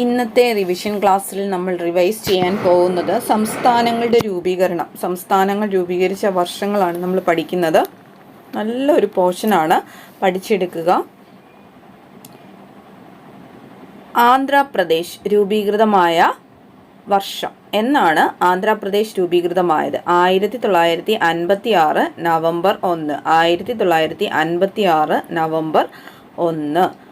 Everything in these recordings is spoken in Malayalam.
ഇന്നത്തെ റിവിഷൻ ക്ലാസ്സിൽ നമ്മൾ റിവൈസ് ചെയ്യാൻ പോകുന്നത് സംസ്ഥാനങ്ങളുടെ രൂപീകരണം. സംസ്ഥാനങ്ങൾ രൂപീകരിച്ച വർഷങ്ങളാണ് നമ്മൾ പഠിക്കുന്നത്. നല്ലൊരു പോർഷനാണ് പഠിച്ചെടുക്കുക. ആന്ധ്രാപ്രദേശ് രൂപീകൃതമായ വർഷം. എന്നാണ് ആന്ധ്രാപ്രദേശ് രൂപീകൃതമായത്. ആയിരത്തി തൊള്ളായിരത്തി അൻപത്തി ആറ് നവംബർ ഒന്ന്. ആയിരത്തി തൊള്ളായിരത്തി അൻപത്തി ആറ് നവംബർ ഒന്ന്.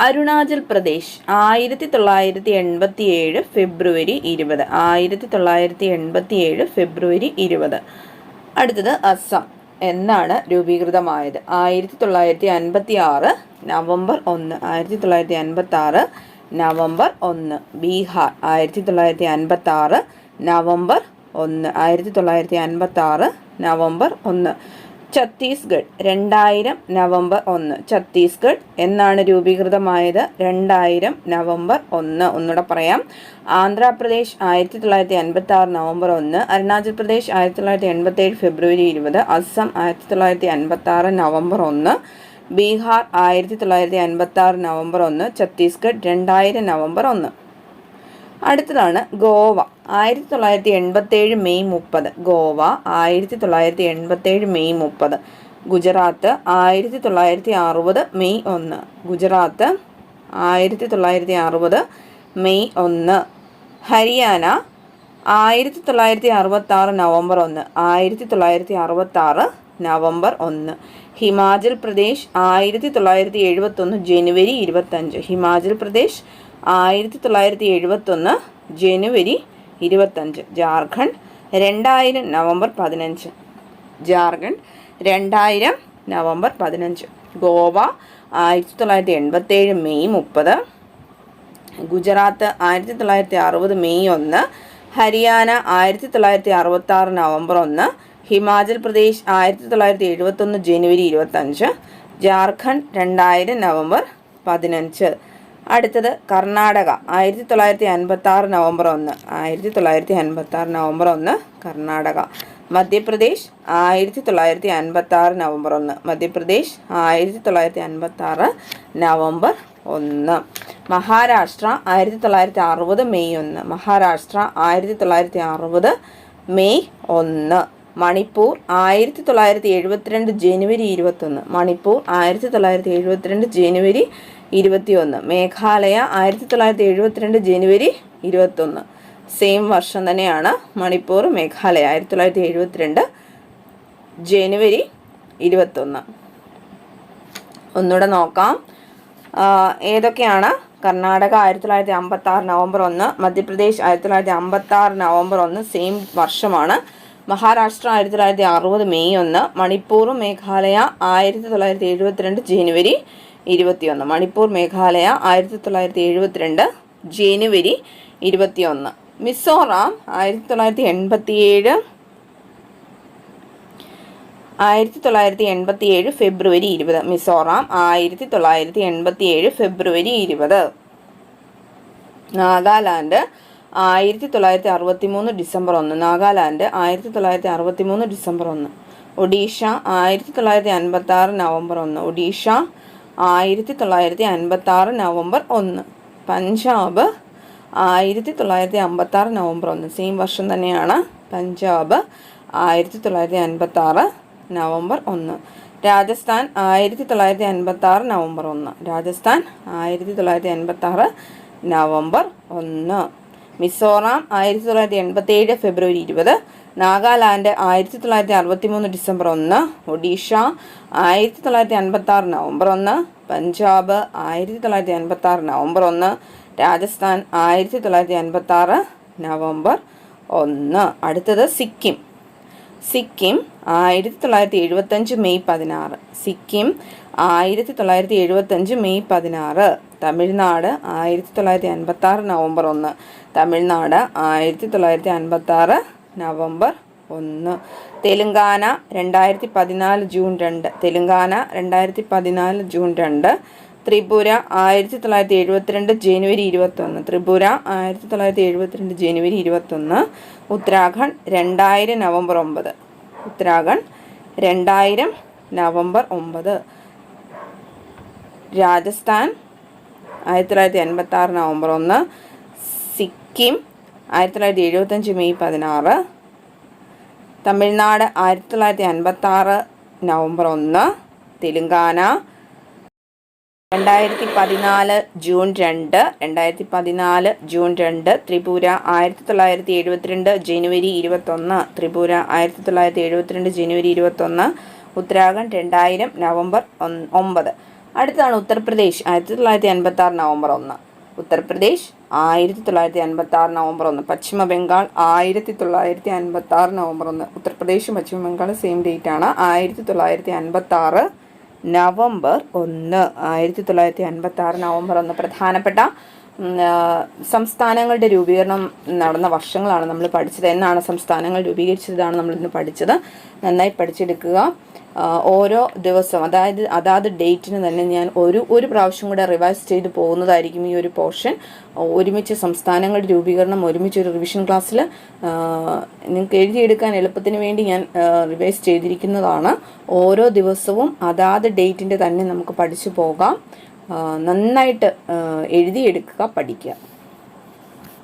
അരുണാചൽ പ്രദേശ് ആയിരത്തി തൊള്ളായിരത്തി എൺപത്തി ഏഴ് ഫെബ്രുവരി ഇരുപത്. ആയിരത്തി തൊള്ളായിരത്തി എൺപത്തി ഏഴ് ഫെബ്രുവരി ഇരുപത്. അടുത്തത് അസം എന്നാണ് രൂപീകൃതമായത്. ആയിരത്തി തൊള്ളായിരത്തി അൻപത്തി ആറ് നവംബർ ഒന്ന്. ആയിരത്തി തൊള്ളായിരത്തി അൻപത്തി ആറ് നവംബർ ഒന്ന്. ബീഹാർ ആയിരത്തി തൊള്ളായിരത്തി അൻപത്തി ആറ് നവംബർ ഒന്ന്. ആയിരത്തി തൊള്ളായിരത്തി അൻപത്തി ആറ് നവംബർ ഒന്ന്. ഛത്തീസ്ഗഡ് രണ്ടായിരം നവംബർ ഒന്ന്. ഛത്തീസ്ഗഡ് എന്നാണ് രൂപീകൃതമായത്. രണ്ടായിരം നവംബർ ഒന്ന്. ഒന്നുകൂടെ പറയാം. ആന്ധ്രാപ്രദേശ് ആയിരത്തി തൊള്ളായിരത്തി അൻപത്തി ആറ് നവംബർ ഒന്ന്. അരുണാചൽ പ്രദേശ് ആയിരത്തി തൊള്ളായിരത്തി എൺപത്തി ഏഴ് ഫെബ്രുവരി ഇരുപത്. അസം ആയിരത്തി തൊള്ളായിരത്തി അൻപത്തി ആറ് നവംബർ ഒന്ന്. ബീഹാർ ആയിരത്തി തൊള്ളായിരത്തി അൻപത്തി ആറ് നവംബർ ഒന്ന്. ഛത്തീസ്ഗഡ് രണ്ടായിരം നവംബർ ഒന്ന്. അടുത്തതാണ് ഗോവ. ആയിരത്തി തൊള്ളായിരത്തി എൺപത്തേഴ് മെയ് മുപ്പത്. ഗോവ ആയിരത്തി തൊള്ളായിരത്തി എൺപത്തേഴ് മെയ് മുപ്പത്. ഗുജറാത്ത് ആയിരത്തി തൊള്ളായിരത്തി അറുപത് മെയ് ഒന്ന്. ഗുജറാത്ത് ആയിരത്തി തൊള്ളായിരത്തി അറുപത് മെയ് ഒന്ന്. ഹരിയാന ആയിരത്തി തൊള്ളായിരത്തി അറുപത്തി ആറ് നവംബർ ഒന്ന്. ആയിരത്തി തൊള്ളായിരത്തി അറുപത്തി ആറ് നവംബർ ഒന്ന്. ഹിമാചൽ പ്രദേശ് ആയിരത്തി തൊള്ളായിരത്തി എഴുപത്തൊന്ന് ജനുവരി ഇരുപത്തഞ്ച്. ഹിമാചൽ പ്രദേശ് ആയിരത്തി തൊള്ളായിരത്തി എഴുപത്തൊന്ന് ജനുവരി ഇരുപത്തഞ്ച്. ജാർഖണ്ഡ് രണ്ടായിരം നവംബർ പതിനഞ്ച്. ജാർഖണ്ഡ് രണ്ടായിരം നവംബർ പതിനഞ്ച്. ഗോവ ആയിരത്തി തൊള്ളായിരത്തി എൺപത്തേഴ് മെയ് മുപ്പത്. ഗുജറാത്ത് ആയിരത്തി തൊള്ളായിരത്തി അറുപത് മെയ് ഒന്ന്. ഹരിയാന ആയിരത്തി തൊള്ളായിരത്തി അറുപത്തി ആറ് നവംബർ ഒന്ന്. ഹിമാചൽ പ്രദേശ് ആയിരത്തി തൊള്ളായിരത്തി എഴുപത്തൊന്ന് ജനുവരി ഇരുപത്തഞ്ച്. ജാർഖണ്ഡ് രണ്ടായിരം നവംബർ പതിനഞ്ച്. അടുത്തത് കർണാടക. ആയിരത്തി തൊള്ളായിരത്തി അൻപത്തി ആറ് നവംബർ ഒന്ന്. ആയിരത്തി തൊള്ളായിരത്തി അൻപത്തി ആറ് നവംബർ ഒന്ന് കർണാടക. മധ്യപ്രദേശ് ആയിരത്തി തൊള്ളായിരത്തി അൻപത്തി ആറ് നവംബർ ഒന്ന്. മധ്യപ്രദേശ് ആയിരത്തി തൊള്ളായിരത്തി അൻപത്തി ആറ് നവംബർ ഒന്ന്. മഹാരാഷ്ട്ര ആയിരത്തി തൊള്ളായിരത്തി അറുപത് മെയ് ഒന്ന്. മഹാരാഷ്ട്ര ആയിരത്തി തൊള്ളായിരത്തി അറുപത് മെയ് ഒന്ന്. മണിപ്പൂർ ആയിരത്തി തൊള്ളായിരത്തി എഴുപത്തിരണ്ട് ജനുവരി ഇരുപത്തൊന്ന്. മണിപ്പൂർ ആയിരത്തി തൊള്ളായിരത്തി എഴുപത്തിരണ്ട് ജനുവരി ഇരുപത്തിയൊന്ന്. മേഘാലയ ആയിരത്തി തൊള്ളായിരത്തി എഴുപത്തിരണ്ട് ജനുവരി ഇരുപത്തൊന്ന്. സെയിം വർഷം തന്നെയാണ് മണിപ്പൂർ മേഘാലയ ആയിരത്തി തൊള്ളായിരത്തി എഴുപത്തിരണ്ട് ജനുവരി ഇരുപത്തൊന്ന്. ഒന്നുകൂടെ നോക്കാം. ഏതൊക്കെയാണ്? കർണാടക ആയിരത്തി തൊള്ളായിരത്തി അമ്പത്തി ആറ് നവംബർ ഒന്ന് മധ്യപ്രദേശ് ആയിരത്തി തൊള്ളായിരത്തി അമ്പത്തി ആറ് നവംബർ ഒന്ന് സെയിം വർഷമാണ്. മഹാരാഷ്ട്ര ആയിരത്തി തൊള്ളായിരത്തി അറുപത് മെയ് ഒന്ന് മണിപ്പൂർ മേഘാലയ ആയിരത്തി തൊള്ളായിരത്തി എഴുപത്തിരണ്ട് ജനുവരി ഇരുപത്തിയൊന്ന്. മണിപ്പൂർ മേഘാലയ ആയിരത്തി തൊള്ളായിരത്തി എഴുപത്തിരണ്ട് ജനുവരി ഇരുപത്തിയൊന്ന്. മിസോറാം ആയിരത്തി തൊള്ളായിരത്തി എൺപത്തി ഏഴ് ആയിരത്തി തൊള്ളായിരത്തി എൺപത്തി ഏഴ് ഫെബ്രുവരി ഇരുപത്. മിസോറാം ആയിരത്തി തൊള്ളായിരത്തി എൺപത്തി ഏഴ് ഫെബ്രുവരി ഇരുപത്. നാഗാലാൻഡ് ആയിരത്തി തൊള്ളായിരത്തി അറുപത്തി മൂന്ന് ഡിസംബർ ഒന്ന്. നാഗാലാൻഡ് ആയിരത്തി തൊള്ളായിരത്തി അറുപത്തി മൂന്ന് ഡിസംബർ ഒന്ന്. ഒഡീഷ ആയിരത്തി തൊള്ളായിരത്തി അൻപത്തി ആറ് നവംബർ ഒന്ന്. ഒഡീഷ ആയിരത്തി തൊള്ളായിരത്തി അൻപത്തി ആറ് നവംബർ ഒന്ന്. പഞ്ചാബ് ആയിരത്തി തൊള്ളായിരത്തി അമ്പത്തി ആറ് നവംബർ ഒന്ന്. സെയിം വർഷം തന്നെയാണ് പഞ്ചാബ് ആയിരത്തി തൊള്ളായിരത്തി അൻപത്തി ആറ് നവംബർ ഒന്ന്. രാജസ്ഥാൻ ആയിരത്തി തൊള്ളായിരത്തി അൻപത്തി ആറ് നവംബർ ഒന്ന്. രാജസ്ഥാൻ ആയിരത്തി തൊള്ളായിരത്തി അൻപത്തി ആറ് നവംബർ ഒന്ന്. മിസോറാം ആയിരത്തി തൊള്ളായിരത്തി എൺപത്തി ഏഴ് ഫെബ്രുവരി ഇരുപത്. നാഗാലാൻഡ് ആയിരത്തി തൊള്ളായിരത്തി അറുപത്തി മൂന്ന് ഡിസംബർ ഒന്ന് ഒഡീഷ ആയിരത്തി തൊള്ളായിരത്തി അൻപത്തി ആറ് നവംബർ ഒന്ന് പഞ്ചാബ് ആയിരത്തി തൊള്ളായിരത്തി അൻപത്തി ആറ് നവംബർ ഒന്ന് രാജസ്ഥാൻ ആയിരത്തി തൊള്ളായിരത്തി അൻപത്തി ആറ് നവംബർ ഒന്ന്. അടുത്തത് സിക്കിം. സിക്കിം ആയിരത്തി തൊള്ളായിരത്തി എഴുപത്തഞ്ച് മെയ് പതിനാറ്. സിക്കിം ആയിരത്തി തൊള്ളായിരത്തി എഴുപത്തഞ്ച് മെയ് പതിനാറ്. തമിഴ്നാട് ആയിരത്തി തൊള്ളായിരത്തി അൻപത്തി ആറ് നവംബർ ഒന്ന്. തമിഴ്നാട് ആയിരത്തി തൊള്ളായിരത്തി അൻപത്തി ആറ് നവംബർ ഒന്ന്. തെലുങ്കാന രണ്ടായിരത്തി പതിനാല് ജൂൺ രണ്ട്. തെലുങ്കാന രണ്ടായിരത്തി പതിനാല് ജൂൺ രണ്ട്. ത്രിപുര ആയിരത്തി തൊള്ളായിരത്തി എഴുപത്തിരണ്ട് ജനുവരി ഇരുപത്തൊന്ന്. ത്രിപുര ആയിരത്തി തൊള്ളായിരത്തി എഴുപത്തിരണ്ട് ജനുവരി ഇരുപത്തൊന്ന്. ഉത്തരാഖണ്ഡ് രണ്ടായിരം നവംബർ ഒമ്പത്. ഉത്തരാഖണ്ഡ് രണ്ടായിരം നവംബർ ഒമ്പത്. രാജസ്ഥാൻ ആയിരത്തി തൊള്ളായിരത്തി എൺപത്തി ആറ് നവംബർ ഒന്ന്. സിക്കിം ആയിരത്തി തൊള്ളായിരത്തി എഴുപത്തഞ്ച് മെയ് പതിനാറ്. തമിഴ്നാട് ആയിരത്തി തൊള്ളായിരത്തി അൻപത്തി ആറ് നവംബർ ഒന്ന്. തെലുങ്കാന രണ്ടായിരത്തി പതിനാല് ജൂൺ രണ്ട് രണ്ടായിരത്തി പതിനാല് ജൂൺ രണ്ട്. ത്രിപുര ആയിരത്തി തൊള്ളായിരത്തി എഴുപത്തിരണ്ട് ജനുവരി ഇരുപത്തൊന്ന്. ത്രിപുര ആയിരത്തി തൊള്ളായിരത്തി എഴുപത്തിരണ്ട് ജനുവരി ഇരുപത്തൊന്ന്. ഉത്തരാഖണ്ഡ് രണ്ടായിരം നവംബർ ഒമ്പത്. അടുത്താണ് ഉത്തർപ്രദേശ് ആയിരത്തി തൊള്ളായിരത്തി അൻപത്തി ആറ് നവംബർ ഒന്ന്. ഉത്തർപ്രദേശ് ആയിരത്തി തൊള്ളായിരത്തി അൻപത്തി ആറ് നവംബർ ഒന്ന് പശ്ചിമ ബംഗാൾ ആയിരത്തി തൊള്ളായിരത്തി അൻപത്തി ആറ് നവംബർ ഒന്ന് ഉത്തർപ്രദേശ് പശ്ചിമ ബംഗാൾ സെയിം ഡേറ്റ് ആണ്. ആയിരത്തി തൊള്ളായിരത്തി അൻപത്തി ആറ് നവംബർ ഒന്ന്. ആയിരത്തി തൊള്ളായിരത്തി അൻപത്തി ആറ് നവംബർ ഒന്ന് പ്രധാനപ്പെട്ട സംസ്ഥാനങ്ങളുടെ രൂപീകരണം നടന്ന വർഷങ്ങളാണ് നമ്മൾ പഠിച്ചത്. എന്നാണ് സംസ്ഥാനങ്ങൾ രൂപീകരിച്ചതാണ് നമ്മൾ ഇന്ന് പഠിച്ചത്. നന്നായി പഠിച്ചെടുക്കുക. ഓരോ ദിവസം അതായത് അതാത് ഡേറ്റിന് തന്നെ ഞാൻ ഒരു ഒരു പ്രാവശ്യം കൂടെ റിവൈസ് ചെയ്ത് പോകുന്നതായിരിക്കും ഈ ഒരു പോർഷൻ ഒരുമിച്ച് സംസ്ഥാനങ്ങളുടെ രൂപീകരണം ഒരുമിച്ച് ഒരു റിവിഷൻ ക്ലാസ്സിൽ നിങ്ങൾക്ക് എഴുതിയെടുക്കാൻ എളുപ്പത്തിന് വേണ്ടി ഞാൻ റിവൈസ് ചെയ്തിരിക്കുന്നതാണ്. ഓരോ ദിവസവും അതാത് ഡേറ്റിന്റെ തന്നെ നമുക്ക് പഠിച്ചു പോകാം. നന്നായിട്ട് എഴുതിയെടുക്കുക പഠിക്കുക.